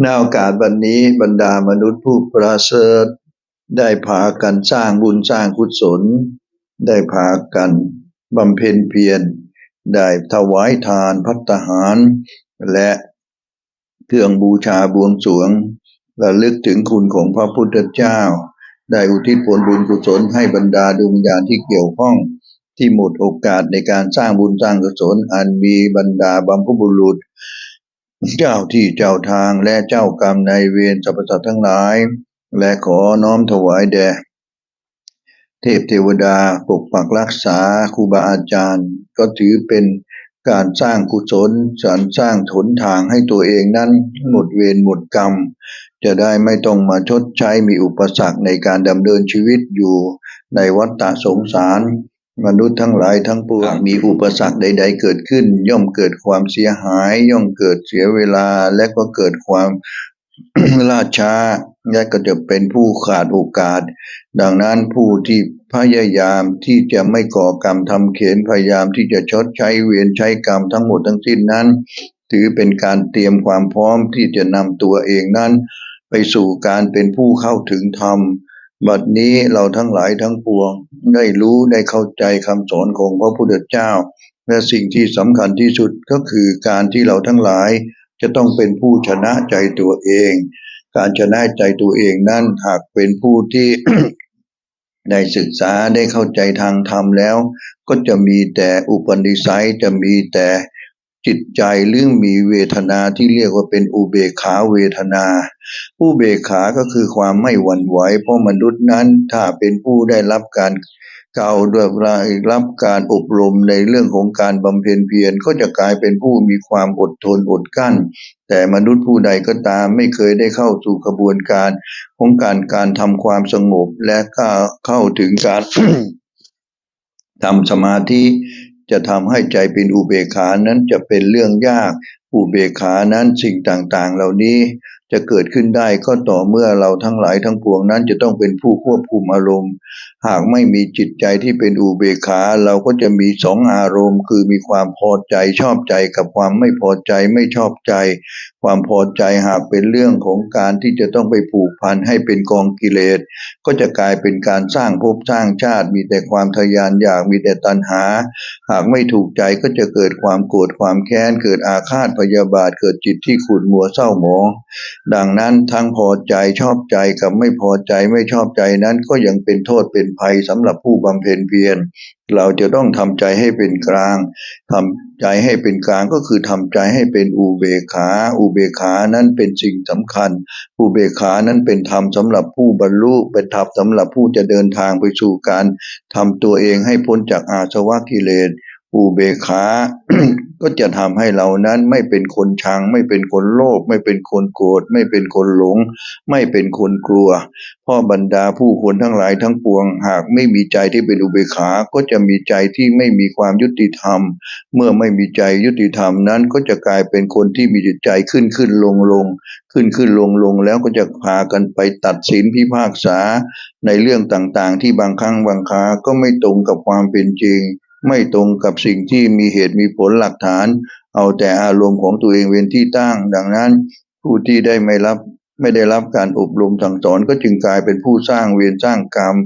ในโอกาสวันนี้บรรดามนุษย์ผู้ประเสริฐได้พากันสร้างบุญสร้างกุศล ได้พากันบำเพ็ญเพียรได้ถวายทานพัตตาหาร และเครื่องบูชาบวงสรวงระลึกถึงคุณของพระพุทธเจ้า ได้อุทิศผลบุญกุศลให้บรรดาดวงวิญญาณที่เกี่ยวข้อง ที่หมดโอกาสในการสร้างบุญสร้างกุศลอันมีบรรดาบัมพบุรุษ เจ้าที่เจ้าทางและเจ้ากรรมในายเวรสรรพสัตว์ทั้งหลาย และขอน้อมถวายแด่เทพเทวดาปกปักรักษาครูบาอาจารย์ ก็ถือเป็นการสร้างกุศลสรรสร้างถนทางให้ตัวเองนั้นหมดเวรหมดกรรม จะได้ไม่ต้องมาชดใช้มีอุปสรรคในการดำเนินชีวิตอยู่ในวัฏฏะสงสาร มนุษย์ทั้งหลายทั้งปวงมีอุปสรรคใด ๆ เกิดขึ้น ย่อมเกิดความเสียหาย ย่อมเกิดเสียเวลาและก็เกิดความล่าช้าและก็จะเป็นผู้ขาดโอกาส ดังนั้นผู้ที่พยายามที่จะไม่ก่อกรรมทำเขียนพยายามที่จะชดใช้เวรใช้กรรมทั้งหมดทั้งสิ้นนั้น ถือเป็นการเตรียมความพร้อมที่จะนำตัวเองนั้น ไปสู่การเป็นผู้เข้าถึงธรรม บัดนี้เราทั้งหลายทั้งปวง ได้รู้ได้เข้าใจคำสอนของพระพุทธเจ้า และสิ่งที่สำคัญที่สุดก็คือการที่เราทั้งหลายจะต้องเป็นผู้ชนะใจตัวเอง การชนะใจตัวเองนั้นหากเป็นผู้ที่ได้ศึกษาได้เข้าใจทางธรรมแล้ว ก็จะมีแต่อุปนิสัยจะมีแต่จิตใจหรือมีเวทนาที่เรียกว่าเป็นอุเบกขาเวทนา ผู้เบกขาก็คือความไม่หวั่นไหว เพราะมนุษย์นั้นถ้าเป็นผู้ได้รับการเก่าด้วยรายรับการอบรมในเรื่องของการบำเพ็ญเพียรก็จะกลายเป็นผู้มีความอดทนอดกั้น แต่มนุษย์ผู้ใดก็ตามไม่เคยได้เข้าสู่กระบวนการของการการทำความสงบและก็เข้าถึงการทำสมาธิจะทำให้ใจเป็นอุเบกขานั้นจะเป็นเรื่องยาก อุเบกขานั้นสิ่งต่างๆ เหล่านี้จะเกิดขึ้นได้ก็ต่อเมื่อเราทั้งหลายทั้งปวงนั้นจะต้องเป็นผู้ควบคุมอารมณ์ หากไม่มีจิตใจที่เป็นอุเบกขา เราก็จะมีสองอารมณ์ คือมีความพอใจชอบใจกับความไม่พอใจไม่ชอบใจ ความพอใจหากเป็นเรื่องของการที่จะต้องไปผูกพันให้เป็นกองกิเลส ก็จะกลายเป็นการสร้างภพสร้างชาติ มีแต่ความทยานอยากมีแต่ตัณหา หากไม่ถูกใจก็จะเกิดความโกรธความแค้นเกิดอาฆาตพยาบาทเกิดจิตที่ขุ่นมัวเศร้าหมอง ดังนั้นทั้งพอใจชอบใจกับไม่พอใจไม่ชอบใจนั้นก็ยังเป็นโทษเป็นภัยสำหรับผู้บำเพ็ญเพียรเราจะต้องทำใจให้เป็นกลางทำใจให้เป็นกลางก็คือทำใจให้เป็นอุเบกขา อุเบกขานั้นเป็นสิ่งสำคัญ อุเบกขานั้นเป็นธรรมสำหรับผู้บรรลุเป็นธรรมสำหรับผู้จะเดินทางไปสู่การทำตัวเองให้พ้นจากอาสวะกิเลสอุเบกขา ก็จะทำให้เรานั้นไม่เป็นคนชัง ไม่เป็นคนโลภไม่เป็นคนโกรธไม่เป็นคนหลง ไม่เป็นคนกลัวพราะบรรดาผู้คนทั้งหลายทั้งปวง หากไม่มีใจที่เป็นอุเบกขาก็จะมีใจที่ไม่มีความยุติธรรม เมื่อไม่มีใจยุติธรรมนั้นก็จะกลายเป็นคนที่มีจิตใจขึ้นขึ้นลงลงขึ้นขึ้นลงลงแล้วก็จะพากันไปตัดสินพิพากษาในเรื่องต่างๆ ที่บางครั้งบางคราก็ไม่ตรงกับความเป็นจริง ไม่ตรงกับสิ่งที่มีเหตุมีผลหลักฐาน เอาแต่อารมณ์ของตัวเองเป็นที่ตั้ง ดังนั้นผู้ที่ได้ไม่รับไม่ได้รับการอบรมสั่งสอนก็จึงกลายเป็นผู้สร้างเวรสร้างกรรม